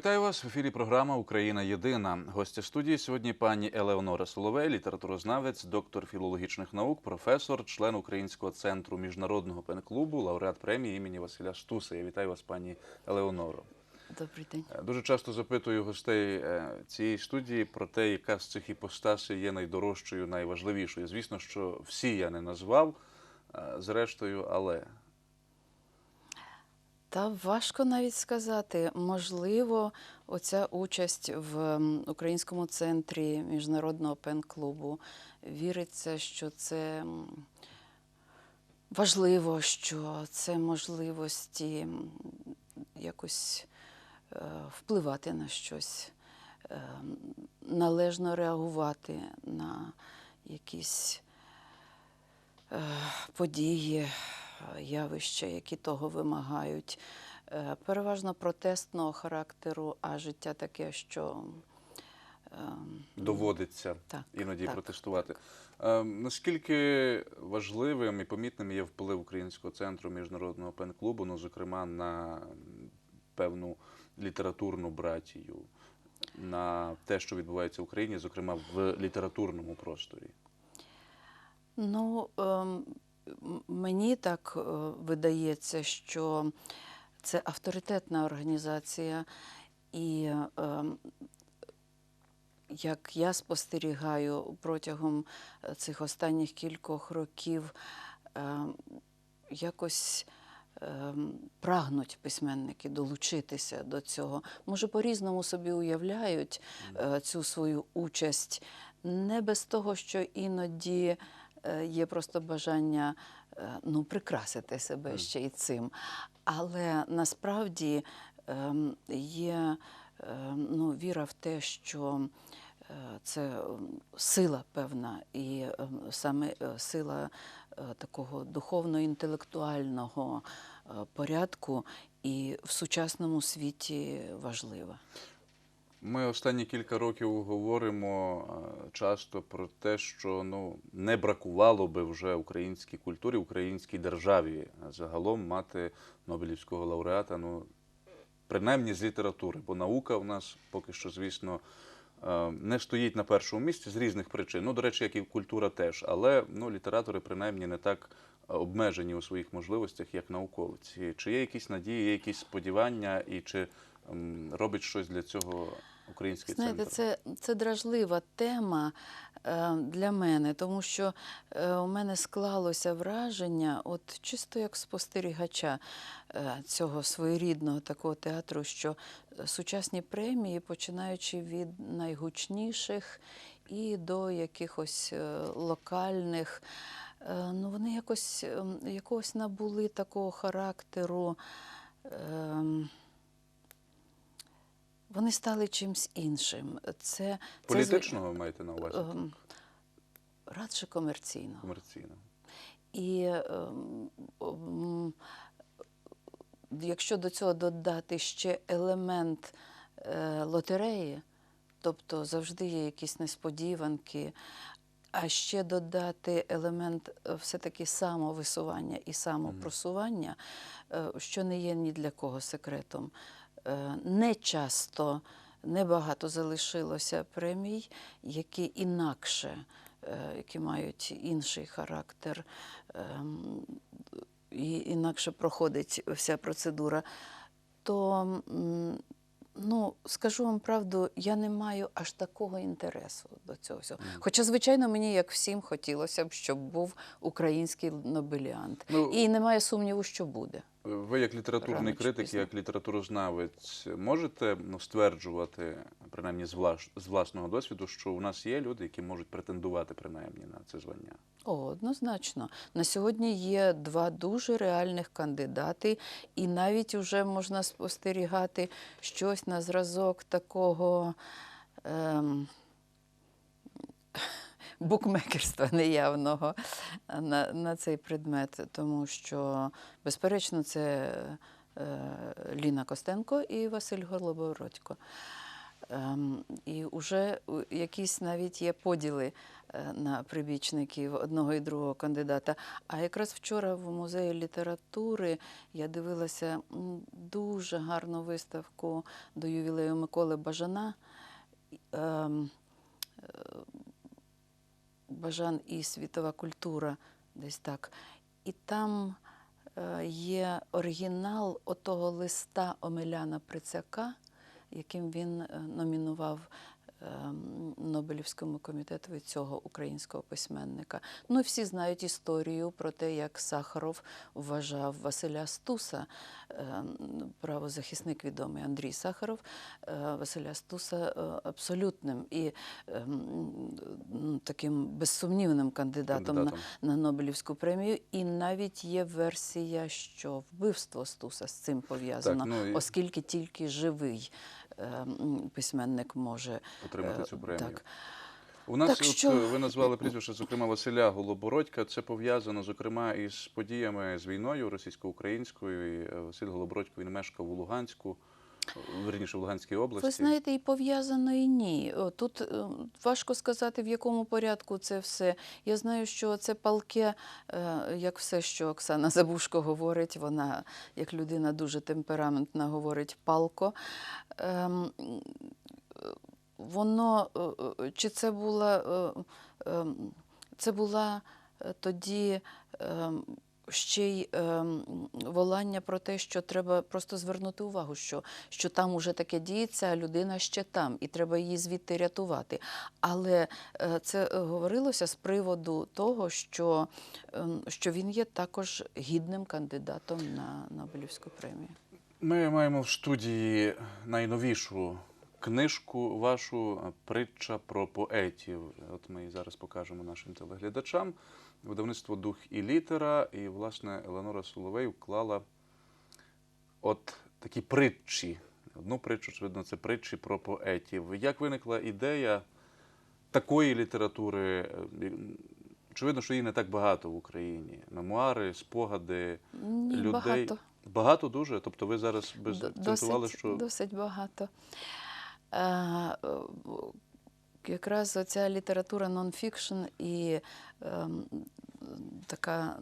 Вітаю вас в ефірі. Програма Україна Єдина. Гостя студії сьогодні пані Елеонора Соловей, літературознавець, доктор філологічних наук, професор, член Українського центру міжнародного пен-клубу, лауреат премії імені Василя Стуса. Я вітаю вас, пані Елеоноро. Добрий день. Е, Дуже часто запитую гостей е, цієї студії про те, яка з цих іпостасей є найдорожчою, найважливішою. Звісно, що всі я не назвав, е, зрештою, але Та важко навіть сказати. Можливо, оця участь в Українському центрі міжнародного пен-клубу віриться, що це важливо, що це можливості якось е, впливати на щось, е, належно реагувати на якісь е, події, явища, які того вимагають. Е, Переважно протестного характеру, а життя таке, що е, доводиться Так, іноді так. протестувати. Е, наскільки важливим і помітним є вплив Українського центру міжнародного пен-клубу, ну, зокрема, на певну літературну братію, на те, що відбувається в Україні, зокрема в літературному просторі? Ну, ем, мені так е, видається, що це авторитетна організація, і ем, як я спостерігаю протягом е, цих останніх кількох років, ем, якось ем, прагнуть письменники долучитися до цього. Може, по-різному собі уявляють е, цю свою участь, не без того, що іноді є просто бажання е, ну, прикрасити себе ще й цим. Але насправді ем, є ем, ну, віра в те, що е, це сила певна, і ем, саме е, сила е, такого духовно-інтелектуального е, порядку і в сучасному світі важлива. Ми останні кілька років говоримо е, часто про те, що ну не бракувало би вже українській культурі, українській державі загалом мати Нобелівського лауреата. Ну принаймні з літератури, бо наука в нас поки що, звісно, е, не стоїть на першому місці з різних причин. Ну, до речі, як і культура теж, але ну, літератори принаймні не так е, обмежені у своїх можливостях, як науковці. Чи є якісь надії, є якісь сподівання, і чи робить щось для цього український Знаєте, центр? це, це дражлива тема е, для мене, тому що е, у мене склалося враження, от чисто як спостерігача е, цього своєрідного такого театру, що сучасні премії, починаючи від найгучніших і до якихось е, локальних, е, ну вони якось ем, якогось набули такого характеру. ем, вони стали чимсь іншим. Це, це Політичного ви маєте на увазі? ем, радше комерційно. Комерційного. І ем, ем, якщо до цього додати ще елемент е, лотереї, тобто завжди є якісь несподіванки, а ще додати елемент е, все-таки самовисування і самопросування, е, що не є ні для кого секретом. Е, Не часто, небагато залишилося премій, які інакше, е, які мають інший характер, ем, і інакше проходить вся процедура. То, ну, скажу вам правду, я не маю аж такого інтересу до цього всього. Хоча, звичайно, мені, як всім, хотілося б, щоб був український нобеліант. Ну, І немає сумніву, що буде. Ви, як літературний критик, пізно. як літературознавець, можете ну, стверджувати, принаймні з, влаш... з власного досвіду, що у нас є люди, які можуть претендувати принаймні на це звання? О, однозначно. На сьогодні є два дуже реальних кандидати, і навіть вже можна спостерігати щось на зразок такого ем, букмекерства неявного на, на цей предмет, тому що, безперечно, це е, Ліна Костенко і Василь Голобородько. Ем, І вже якісь навіть є поділи е, на прибічників одного і другого кандидата. А якраз вчора в музеї літератури я дивилася дуже гарну виставку до ювілею Миколи Бажана. Бажан і світова культура, десь так. І там е, є оригінал отого листа Омеляна Прицяка, яким він е, номінував Нобелівському комітету цього українського письменника. Ну, всі знають історію про те, як Сахаров вважав Василя Стуса, ем, правозахисник відомий Андрій Сахаров, е, Василя Стуса е, абсолютним і ем, ну, таким безсумнівним кандидатом, Кандидатом. На, на Нобелівську премію. І навіть є версія, що вбивство Стуса з цим пов'язано, ну і- оскільки тільки живий ем, письменник може Отримати е, цю премію. Так. У нас Так от, що- е, ви назвали прізвище, зокрема, Василя Голобородька. Це пов'язано, зокрема, із подіями з війною російсько-українською. Е, Василь Голобородько він мешкав у Луганську, е, верніше в Луганській області. Ви знаєте, і пов'язано, і ні. Тут е, важко сказати, в якому порядку це все. Я знаю, що це палке, е, як все, що Оксана Забушко говорить, вона, як людина дуже темпераментна, говорить палко. Ем, Воно, е, чи це була, ем, це була тоді ем, ще й ем, волання про те, що треба просто звернути увагу, що, що там уже таке діється, а людина ще там, і треба її звідти рятувати. Але е, це е, говорилося з приводу того, що, ем, що він є також гідним кандидатом на Нобелівську премію. Ми маємо в студії найновішу книжку вашу притча про поетів. От ми її зараз покажемо нашим телеглядачам. Видавництво Дух і літера. І, власне, Елеонора Соловей вклала от такі притчі. Одну притчу, очевидно, це притчі про поетів. Як виникла ідея такої літератури? Е, Очевидно, що її не так багато в Україні. Мемуари, спогади Ні, людей. багато. Багато дуже. Тобто ви зараз без досить, що досить багато. Якраз оця література нонфікшн і ем, така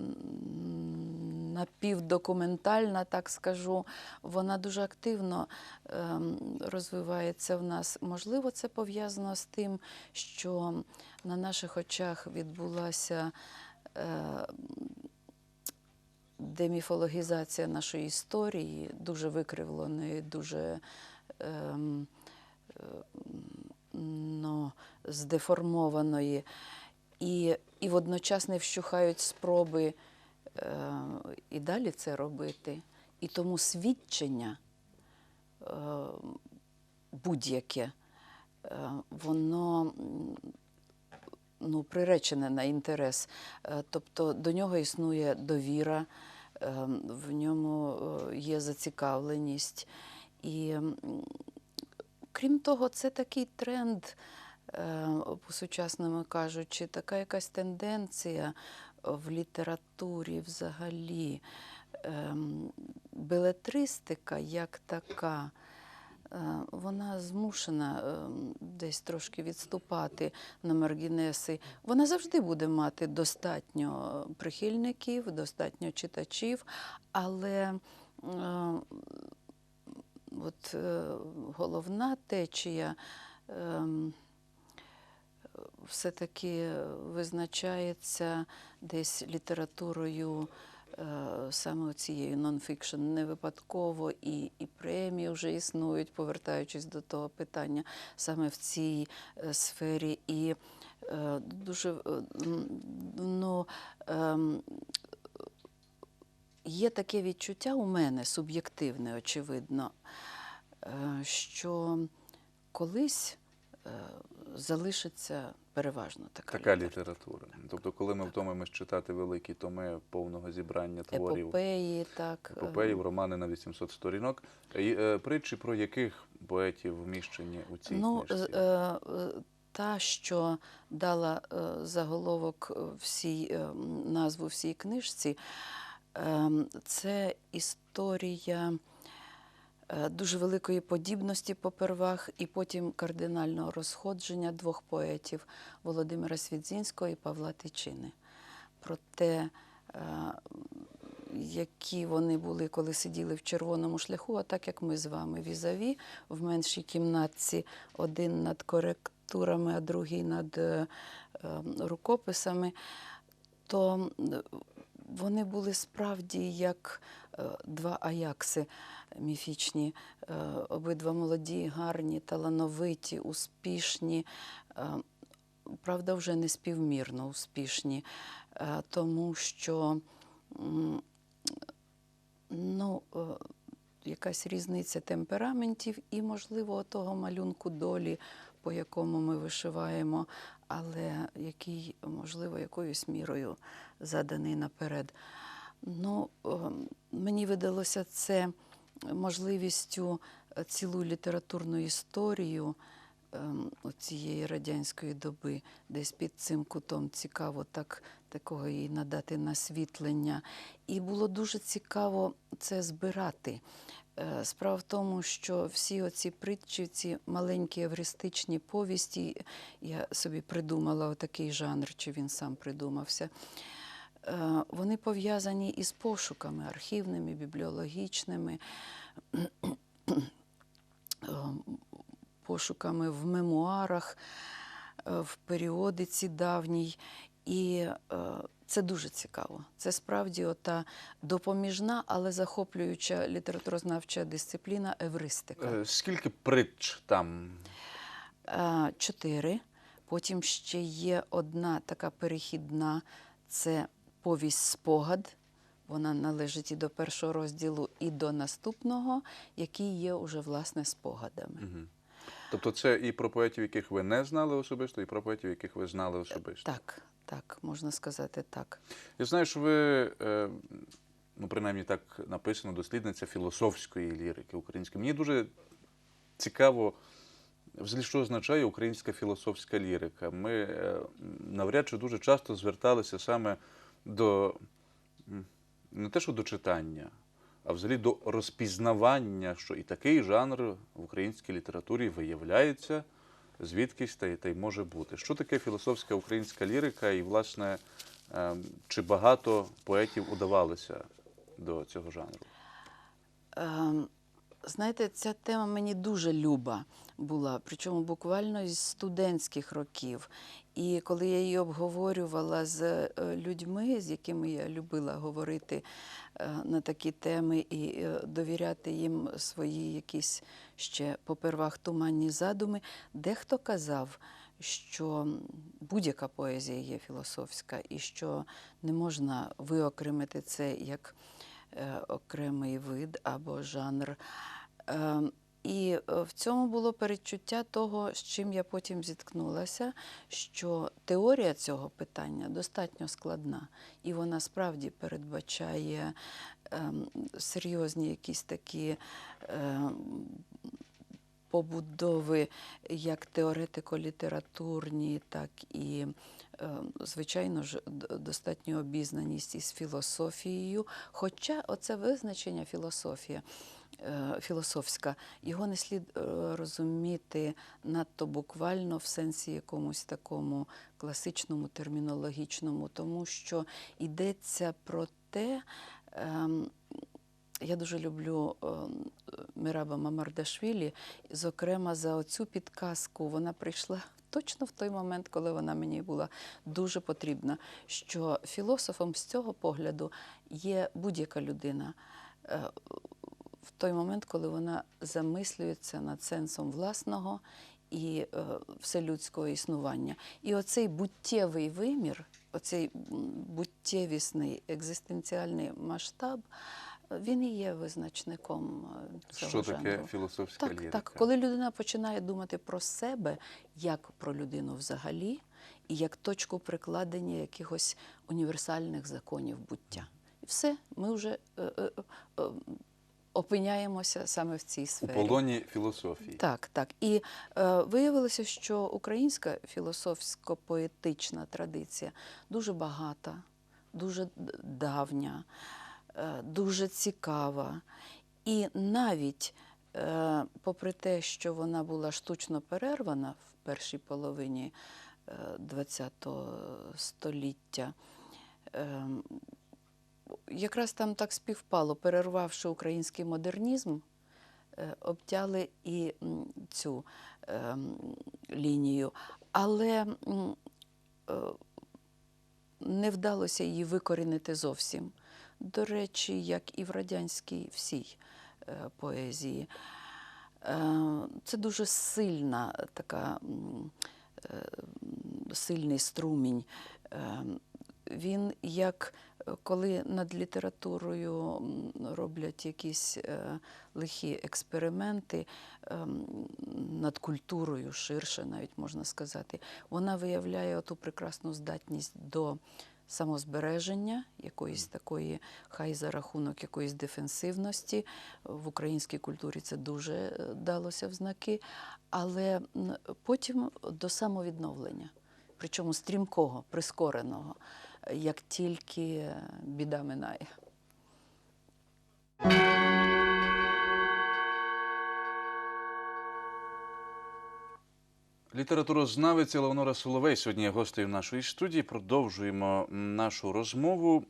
напівдокументальна, так скажу, вона дуже активно ем, розвивається в нас. Можливо, це пов'язано з тим, що на наших очах відбулася. Е, деміфологізація нашої історії, дуже викривленої, дуже ем, е, ну, здеформованої. І, і водночас не вщухають спроби е, і далі це робити. І тому свідчення е, будь-яке, е, воно ну, приречене на інтерес. Е, Тобто до нього існує довіра, е, в ньому е, є зацікавленість. І крім того, це такий тренд, е, по-сучасному кажучи, така якась тенденція в літературі взагалі. Ем, Белетристика як така. Е, Вона змушена ем, десь трошки відступати на маргінеси. Вона завжди буде мати достатньо прихильників, достатньо читачів, але е, от, е, головна течія ем, все-таки визначається десь літературою е, саме цією нонфікшн. Не випадково і, і премії вже існують, повертаючись до того питання саме в цій е, сфері. І дуже ну, ем, є таке відчуття у мене суб'єктивне, очевидно, е, що колись е, залишиться переважно така, така література. література. Тобто, коли ми втомимось читати великі томи повного зібрання творів, Епопеї, так. е, епопеїв, романи на 800 сторінок, і, е, притчі про яких поетів вміщені у цій Ну, книжці? е, е, та, що дала е, заголовок е, всій, е, назву всій книжці, е, це історія е, дуже великої подібності попервах, і потім кардинального розходження двох поетів Володимира Свідзінського і Павла Тичини. Про те, е, які вони були, коли сиділи в червоному шляху, а так як ми з вами візаві в меншій кімнатці, один над коректурами, а другий над е, е, рукописами, то вони були справді як е, два аякси міфічні, е, обидва молоді, гарні, талановиті, успішні. е, Правда, вже не співмірно успішні, тому що ну, якась різниця темпераментів і, можливо, того малюнку долі, по якому ми вишиваємо, але який, можливо, якоюсь мірою заданий наперед. Ну, е, мені видалося це можливістю е, цілу літературну історію ем, цієї радянської доби, десь під цим кутом цікаво так, такого їй надати насвітлення. І було дуже цікаво це збирати. Е, Справа в тому, що всі оці притчі, ці маленькі евристичні повісті, я собі придумала отакий жанр, чи він сам придумався. е, Вони пов'язані із пошуками архівними, бібліологічними, е, пошуками в мемуарах, в періодиці давній. І це дуже цікаво. Це справді ота допоміжна, але захоплююча літературознавча дисципліна евристика. Е, Скільки притч там? Е, Чотири. Потім ще є одна така перехідна це повість спогад. Вона належить і до першого розділу, і до наступного, який є уже власне спогадами. Мгм. Тобто це і про поетів, яких ви не знали особисто, і про поетів, яких ви знали особисто. Так, так, можна сказати так. Я знаю, що ви, е, ну принаймні так написано, дослідниця філософської лірики української. Мені дуже цікаво, взагалі, що означає українська філософська лірика. Ми е, навряд чи дуже часто зверталися саме до не те, що до читання, а взагалі до розпізнавання, що і такий жанр в українській літературі виявляється, звідкись та й, та й може бути. Що таке філософська українська лірика, і, власне, ем, чи багато поетів удавалося до цього жанру? Ем, Знаєте, ця тема мені дуже люба була, причому буквально із студентських років. І коли я її обговорювала з е, людьми, з якими я любила говорити е, на такі теми і е, довіряти їм свої якісь ще попервах туманні задуми, дехто казав, що будь-яка поезія є філософська, і що не можна виокремити це як окремий вид або жанр. І е, в цьому було передчуття того, з чим я потім зіткнулася, що теорія цього питання достатньо складна, і вона справді передбачає ем, серйозні якісь такі ем, побудови як теоретико-літературні, так і, е, звичайно ж, достатньо обізнаність із філософією. Хоча оце визначення філософія. Е, Філософська, його не слід е, розуміти надто буквально в сенсі якомусь такому класичному, термінологічному, тому що йдеться про те, ем, я дуже люблю ем, Мираба Мамардашвілі, зокрема за оцю підказку. Вона прийшла точно в той момент, коли вона мені була дуже потрібна. Що філософом з цього погляду є будь-яка людина. Той момент, коли вона замислюється над сенсом власного і е, вселюдського існування. І оцей буттєвий вимір, оцей буттєвісний екзистенціальний масштаб, він і є визначником е, цього Що таке жанру. філософська Так, лірика? так, коли людина починає думати про себе як про людину взагалі, і як точку прикладення якихось універсальних законів буття. І все, ми вже е, е, опиняємося саме в цій У сфері. полоні філософії. Так, так. І е, виявилося, що українська філософсько-поетична традиція дуже багата, дуже давня, е, дуже цікава. І навіть е, попри те, що вона була штучно перервана в першій половині ХХ століття, е, якраз там так співпало, перервавши український модернізм, е, обтяли і цю е, лінію. Але е, не вдалося її викорінити зовсім. До речі, як і в радянській всій поезії. Це дуже сильна така сильний струмінь. Він як коли над літературою роблять якісь е, лихі експерименти, ем, над культурою ширше, навіть можна сказати, вона виявляє оту прекрасну здатність до самозбереження, якоїсь такої, хай за рахунок якоїсь дефенсивності. В українській культурі це дуже е, далося в знаки, але потім до самовідновлення, причому стрімкого, прискореного, як тільки біда минає. Літературознавець Елеонора Соловей сьогодні є гостею нашої студії. Продовжуємо нашу розмову.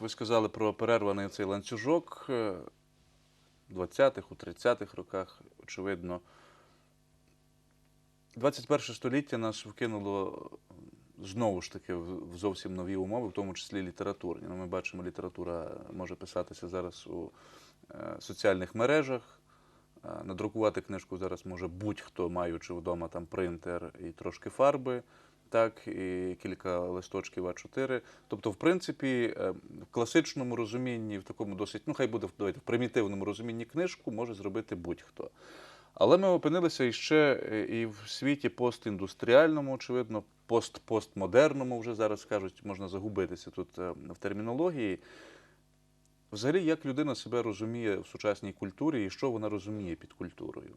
Ви сказали про перерваний цей ланцюжок е, в 20-х, у 30-х роках, очевидно. 21 століття нас вкинуло знову ж таки в зовсім нові умови, в тому числі літературні. Ну, Ми бачимо, література може писатися зараз у е, соціальних мережах. Е, Надрукувати книжку зараз може будь-хто, маючи вдома там принтер і трошки фарби, так, і кілька листочків А4. Тобто, в принципі, е, в класичному розумінні, в такому досить, ну хай буде давайте, в примітивному розумінні книжку може зробити будь-хто. Але ми опинилися іще е, і в світі постіндустріальному, очевидно, пост-постмодерному, вже зараз кажуть, можна загубитися тут е, в термінології. Взагалі, як людина себе розуміє в сучасній культурі і що вона розуміє під культурою?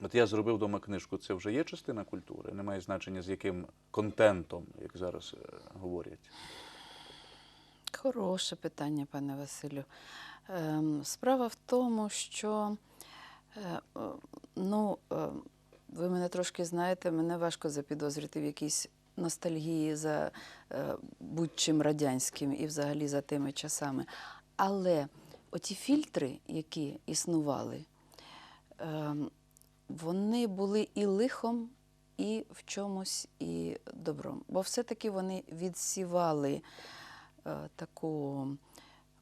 От я зробив вдома книжку, це вже є частина культури, немає значення, з яким контентом, як зараз е, говорять. Хороше питання, пане Василю. Ем, Справа в тому, що ну, е, ви мене трошки знаєте, мене важко запідозрити в якійсь ностальгії за е, будь-чим радянським і взагалі за тими часами. Але оті фільтри, які існували, вони були і лихом, і в чомусь, і добром. Бо все-таки вони відсівали е, таку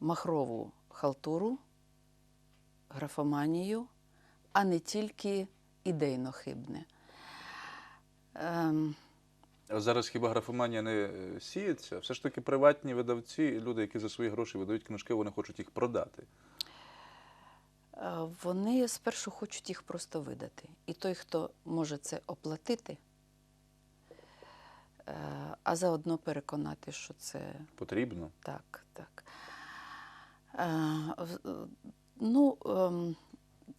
махрову халтуру, графоманію, а не тільки ідейно хибне. Ем, А зараз хіба графоманія не е, сіється? Все ж таки приватні видавці, люди, які за свої гроші видають книжки, вони хочуть їх продати. е, вони спершу хочуть їх просто видати. І той, хто може це оплатити, е, а заодно переконати, що це Потрібно. Так, так. Ну, ем,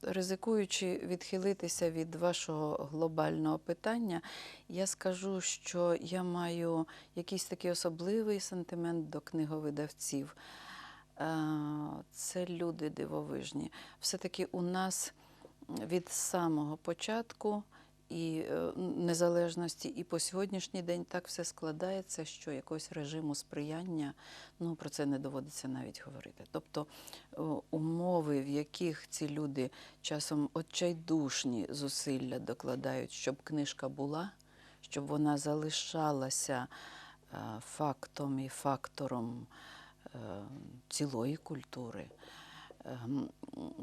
ризикуючи відхилитися від вашого глобального питання, я скажу, що я маю якийсь такий особливий сантимент до книговидавців. Е, Це люди дивовижні. Все-таки у нас від самого початку і е, незалежності, і по сьогоднішній день так все складається, що якогось режиму сприяння, ну про це не доводиться навіть говорити. Тобто е, умови, в яких ці люди часом отчайдушні зусилля докладають, щоб книжка була, щоб вона залишалася е, фактом і фактором цілої культури. Ем,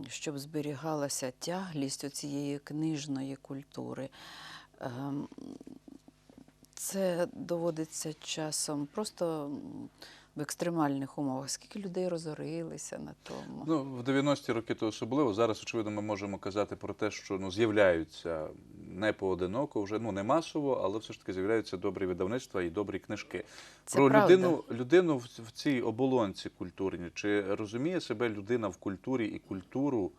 щоб зберігалася тяглість цієї книжної культури. Ем, Це доводиться часом просто в екстремальних умовах. Скільки людей розорилися на тому. Ну, в 90-ті роки то особливо. Зараз, очевидно, ми можемо казати про те, що ну, з'являються не поодиноко, вже ну не масово, але все ж таки з'являються добрі видавництва і добрі книжки. Це про правда. людину, людину в, в цій оболонці культурній. Чи розуміє себе людина в культурі і культуру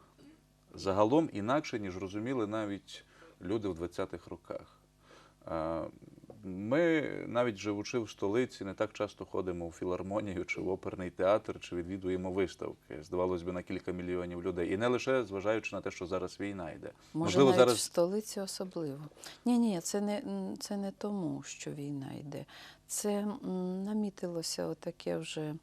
загалом інакше, ніж розуміли навіть люди в 20-х роках? Е, Ми, навіть живучи в столиці, не так часто ходимо в філармонію чи в оперний театр, чи відвідуємо виставки. Здавалось би, на кілька мільйонів людей. І не лише зважаючи на те, що зараз війна йде. Може, Можливо, навіть зараз в столиці особливо. Ні, ні, це не, це не тому, що війна йде. Це намітилося отаке вже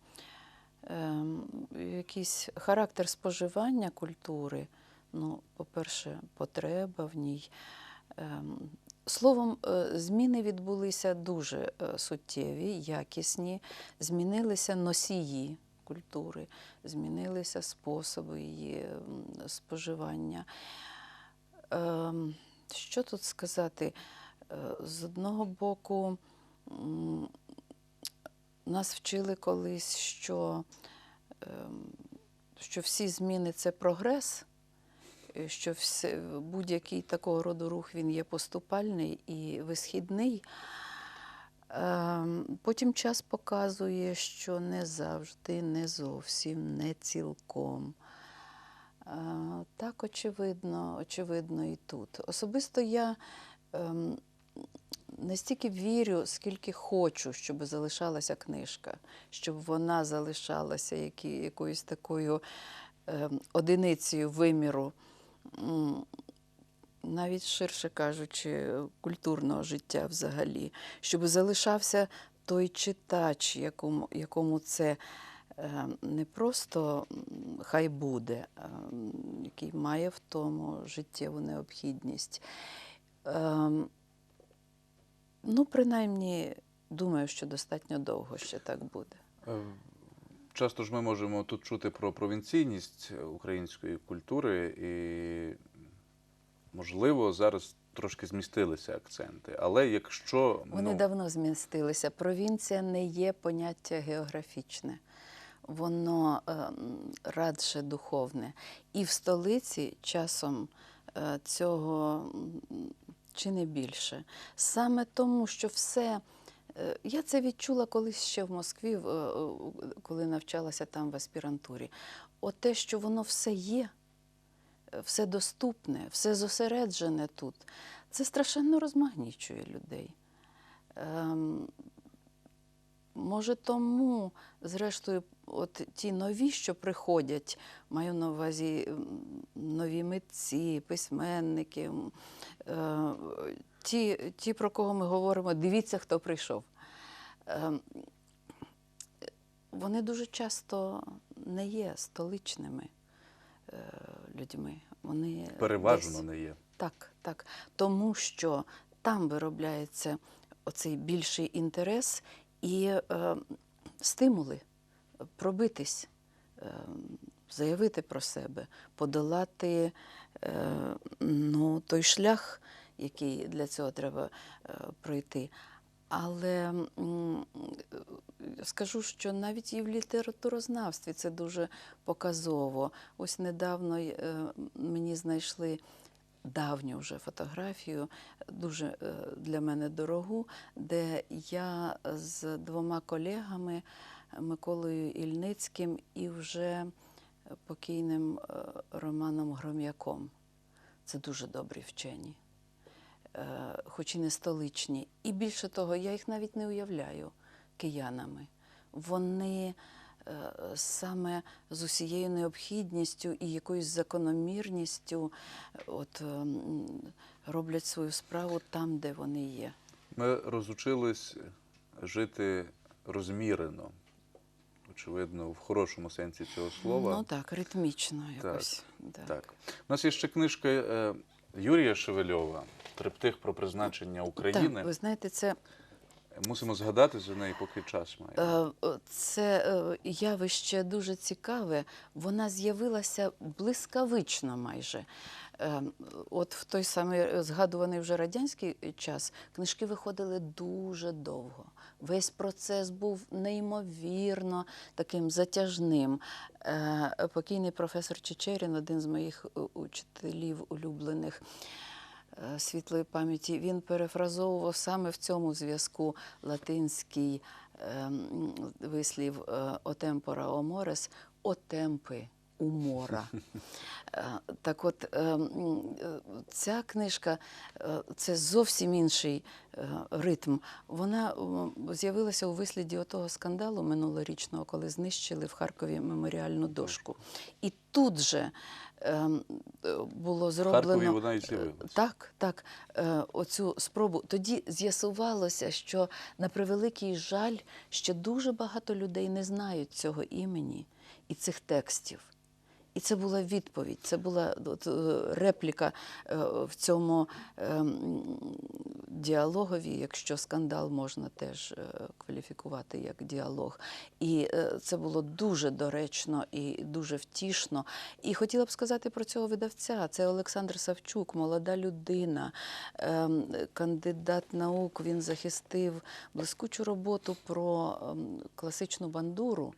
ем, якийсь характер споживання культури. Ну, по-перше, потреба в ній. Ем, Словом, е, зміни відбулися дуже е, суттєві, якісні, змінилися носії культури, змінилися способи її споживання. Ем, Що тут сказати? Е, З одного боку, нас вчили колись, що, ем, що всі зміни це прогрес, що будь-який такого роду рух він є поступальний і висхідний. Ем, Потім час показує, що не завжди, не зовсім, не цілком. Е, Так, очевидно, очевидно, і тут. Особисто я ем, не стільки вірю, скільки хочу, щоб залишалася книжка, щоб вона залишалася якоюсь такою ем, одиницею виміру, навіть ширше кажучи, культурного життя взагалі, щоб залишався той читач, якому, якому це е, не просто хай буде, який має в тому життєву необхідність. Ем, Ну, принаймні, думаю, що достатньо довго ще так буде. Е, Часто ж ми можемо тут чути про провінційність української культури, і, можливо, зараз трошки змістилися акценти. Але якщо Вони ну, давно змістилися. Провінція не є поняття географічне, воно ем, радше духовне. І в столиці часом е, цього чи не більше. Саме тому, що все. Е, Я це відчула колись ще в Москві, е, коли навчалася там в аспірантурі. От те, що воно все є, е, все доступне, все зосереджене тут, це страшенно розмагнічує людей. Ем, може, тому, зрештою, от ті нові, що приходять, маю на увазі нові митці, письменники, ті, ті, про кого ми говоримо, дивіться, хто прийшов. Ем, вони дуже часто не є столичними е, людьми. Вони переважно десь- не є. так, так. Тому що там виробляється оцей більший інтерес і е, стимули пробитись, е, заявити про себе, подолати е, ну, той шлях, який для цього треба е, пройти. Але скажу, що навіть і в літературознавстві це дуже показово. Ось недавно е, мені знайшли давню вже фотографію, дуже е, для мене дорогу, де я з двома колегами Миколою Ільницьким і вже покійним Романом Гром'яком. Це дуже добрі вчені, хоч і не столичні. І більше того, я їх навіть не уявляю киянами. Вони е, саме з усією необхідністю і якоюсь закономірністю е, от, ем, роблять свою справу там, де вони є. Ми розучились жити розмірено. Очевидно, в хорошому сенсі цього слова. Ну так, ритмічно якось. Так. Так. У нас є ще книжка е, Юрія Шевельова Триптих про призначення України. Так, ви знаєте, це Мусимо згадати за неї, поки час має. Е, Це е, явище дуже цікаве. Вона з'явилася блискавично майже. Е, От в той самий згадуваний вже радянський час книжки виходили дуже довго. Весь процес був неймовірно таким затяжним. Покійний професор Чечерін, один з моїх учителів улюблених, світлої пам'яті, він перефразовував саме в цьому зв'язку латинський ем, вислів «отемпора «о морес» «о темпи». Умора. Е, Так от, е, е, ця книжка це зовсім інший ритм. Вона з'явилася у висліді отого скандалу минулорічного, коли знищили в Харкові меморіальну дошку. І тут же було зроблено. Харкові вона і з'явилася. Так, так. Оцю спробу. Тоді з'ясувалося, що на превеликий жаль, ще дуже багато людей не знають цього імені і цих текстів. І це була відповідь, це була от, е, репліка е, в цьому ем, діалогові, якщо скандал можна теж е, кваліфікувати як діалог. І це було дуже доречно і дуже втішно. І хотіла б сказати про цього видавця. Це Олександр Савчук, молода людина, ем, кандидат наук. Він захистив блискучу роботу про ем, класичну бандуру,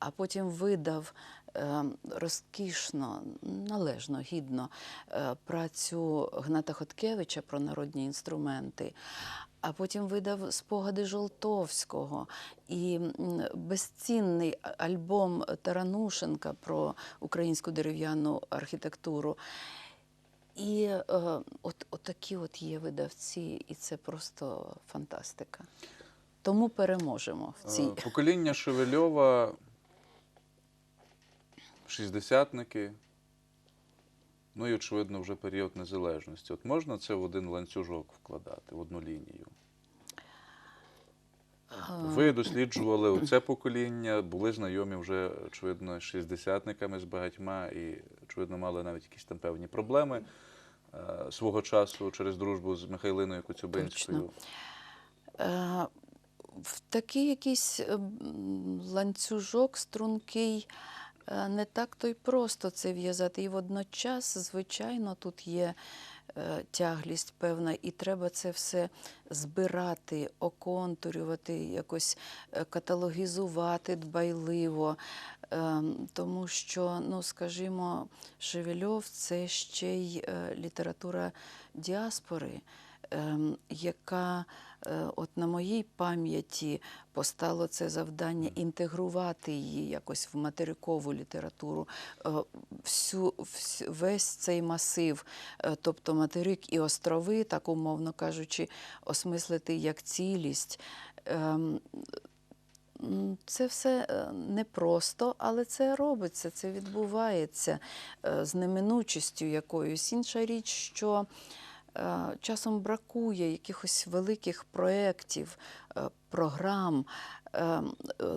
а потім видав е, розкішно, належно, гідно е, працю Гната Хоткевича про народні інструменти. А потім видав спогади Жолтовського і безцінний альбом Таранушенка про українську дерев'яну архітектуру. І е, от, от такі от є видавці, і це просто фантастика. Тому переможемо в цій. Е, Покоління Шевельова, шістдесятники, ну і, очевидно, вже період незалежності. От можна це в один ланцюжок вкладати, в одну лінію? Ви досліджували оце покоління, були знайомі вже, очевидно, з шістдесятниками з багатьма і, очевидно, мали навіть якісь там певні проблеми е, свого часу через дружбу з Михайлиною Коцюбинською. Е, в такий якийсь е, ланцюжок стрункий е, не так то й просто це в'язати. І водночас, звичайно, тут є е, тяглість певна, і треба це все збирати, оконтурювати, якось е, каталогізувати дбайливо. Ем, Тому що, ну, скажімо, Шевельов це ще й е, література діаспори, ем, яка е, от на моїй пам'яті постало це завдання інтегрувати її якось в материкову літературу, Е, всю, весь цей масив, е, тобто материк і острови, так умовно кажучи, осмислити як цілість. Ем, Це все е, непросто, але це робиться, це відбувається е, з неминучістю якоюсь. Інша річ, що е, часом бракує якихось великих проєктів, е, програм, е, е,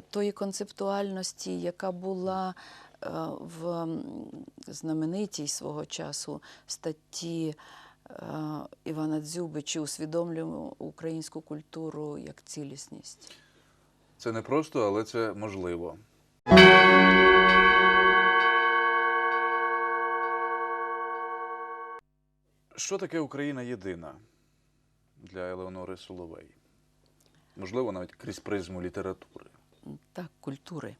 тої концептуальності, яка була е, в знаменитій свого часу статті е, Івана Дзюби чи усвідомлюємо українську культуру як цілісність. Це не просто, але це можливо. Що таке Україна єдина для Елеонори Соловей? Можливо, навіть крізь призму літератури. Так, культури.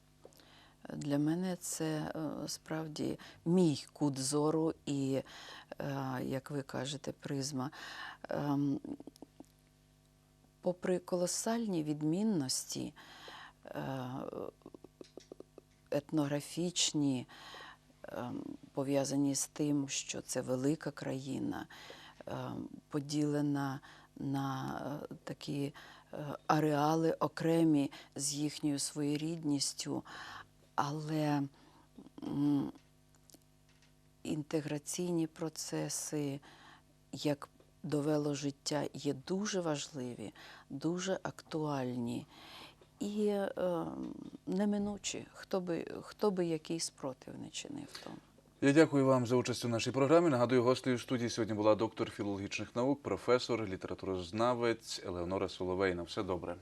Для мене це е, справді мій кут зору і, е, як ви кажете, призма. Ем, Попри колосальні відмінності, е, етнографічні, пов'язані з тим, що це велика країна, ем, поділена на е, такі е, ареали окремі з їхньою своєрідністю, але інтеграційні процеси, як довело життя, є дуже важливі, дуже актуальні і е, неминучі, хто би, хто би який спротив не чинив тому. Я дякую вам за участь у нашій програмі. Нагадую, гостею студії сьогодні була доктор філологічних наук, професор, літературознавець Елеонора Соловей. На все добре.